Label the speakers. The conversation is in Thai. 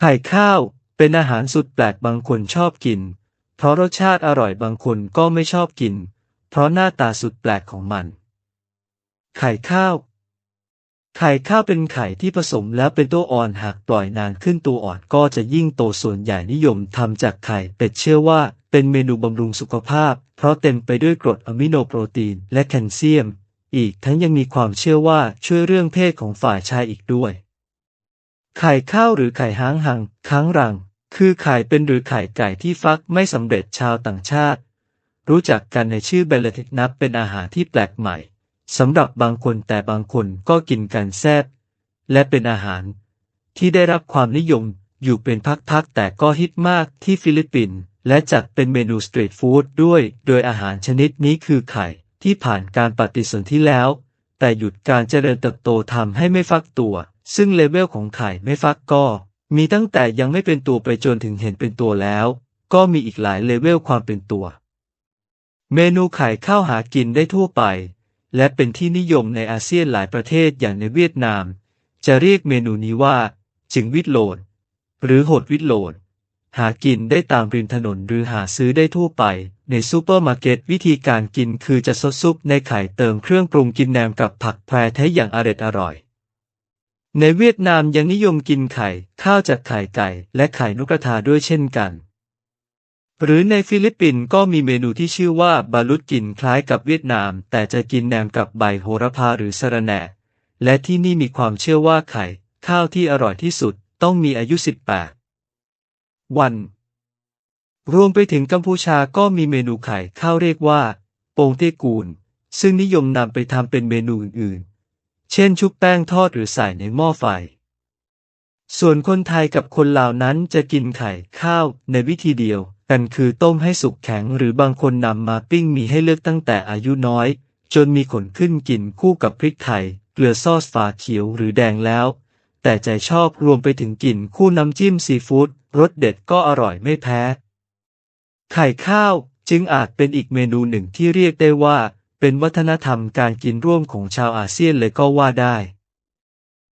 Speaker 1: ไข่ข้าวเป็นอาหารสุดแปลกบางคนชอบกิน เพราะรสชาติอร่อยบางคนก็ไม่ชอบกิน เพราะหน้าตาสุดแปลกของมัน ไข่ข้าว ไข่ข้าวเป็นไข่ที่ผสมแล้วเป็นตัวอ่อนหากปล่อยนานขึ้นตัวอ่อนก็จะยิ่งโตส่วนใหญ่นิยมทำจากไข่เป็ดเชื่อว่าเป็นเมนูบำรุงสุขภาพ เพราะเต็มไปด้วยกรดอะมิโนโปรตีนและแคลเซียม อีกทั้งยังมีความเชื่อว่าช่วยเรื่องเพศของฝ่ายชายอีกด้วย ไข่ข้าวหรือไข่ห้างหังค้างรัง คือไข่เป็นหรือไข่ไก่ที่ฟักไม่สำเร็จชาวต่างชาติ รู้จักกันในชื่อเบลเลติกนับเป็นอาหารที่แปลกใหม่สำหรับบางคนแต่บางคนก็กินกันแซ่บและเป็นอาหาร ที่ได้รับความนิยมอยู่เป็นพักๆแต่ก็ฮิตมากที่ฟิลิปปินส์และจัดเป็นเมนูสตรีทฟู้ดด้วย โดยอาหารชนิดนี้คือไข่ที่ผ่านการปฏิสนธิแล้ว แต่หยุดการเจริญเติบโตทำให้ไม่ฟักตัว ซึ่งเลเวลของไข่ไม่ฟักก็ มีตั้งแต่ยังไม่เป็นตัวไปจนถึงเห็นเป็นตัวแล้ว ก็มีอีกหลายเลเวลความเป็นตัว เมนูไข่ข้าวหากินได้ทั่วไป และเป็นที่นิยมในอาเซียนหลายประเทศอย่างในเวียดนาม จะเรียกเมนูนี้ว่า จิงวิตโลดหรือโหดวิตโลด หากินได้ตามริมถนนหรือหาซื้อได้ทั่วไป ในซูเปอร์มาร์เก็ตวิธีการกินคือจะซดซุปในไข่เติมเครื่องปรุงกินแหนมกับผักแพรแท้อย่างอร็ดอร่อย ในเวียดนามยังนิยมกินไข่ ข้าวจากไข่ไก่ และไข่นกกระทาด้วยเช่นกัน หรือในฟิลิปปินส์ก็มีเมนูที่ชื่อว่าบาลุตกินคล้ายกับเวียดนาม แต่จะกินแหนมกับใบโหระพาหรือสะระแหน่ และที่นี่มีความเชื่อว่าไข่ ข้าวที่อร่อยที่สุดต้องมีอายุ 18 วัน รวมไปถึงกัมพูชาก็มีเมนูไข่ข้าวเรียกว่า โปงเต้กูล ซึ่งนิยมนำไปทำเป็นเมนูอื่นๆ เช่นชุบแป้งทอดหรือใส่ในหม้อไฟ ส่วนคนไทยกับคนลาวนั้นจะกินไข่ข้าวในวิธีเดียวกันคือต้มให้สุกแข็งหรือบางคนนำมาปิ้งมีให้เลือกตั้งแต่อายุน้อย จนมีขนขึ้นกินคู่กับพริกไทยเกลือซอสฝาเขียวหรือแดงแล้ว แต่ใจชอบรวมไปถึงกินคู่น้ำจิ้มซีฟู้ด รสเด็ดก็อร่อยไม่แพ้ ไข่ข้าวจึงอาจเป็นอีกเมนูหนึ่งที่เรียกได้ว่า เป็นวัฒนธรรมการกินร่วมของชาวอาเซียนเลยก็ว่าได้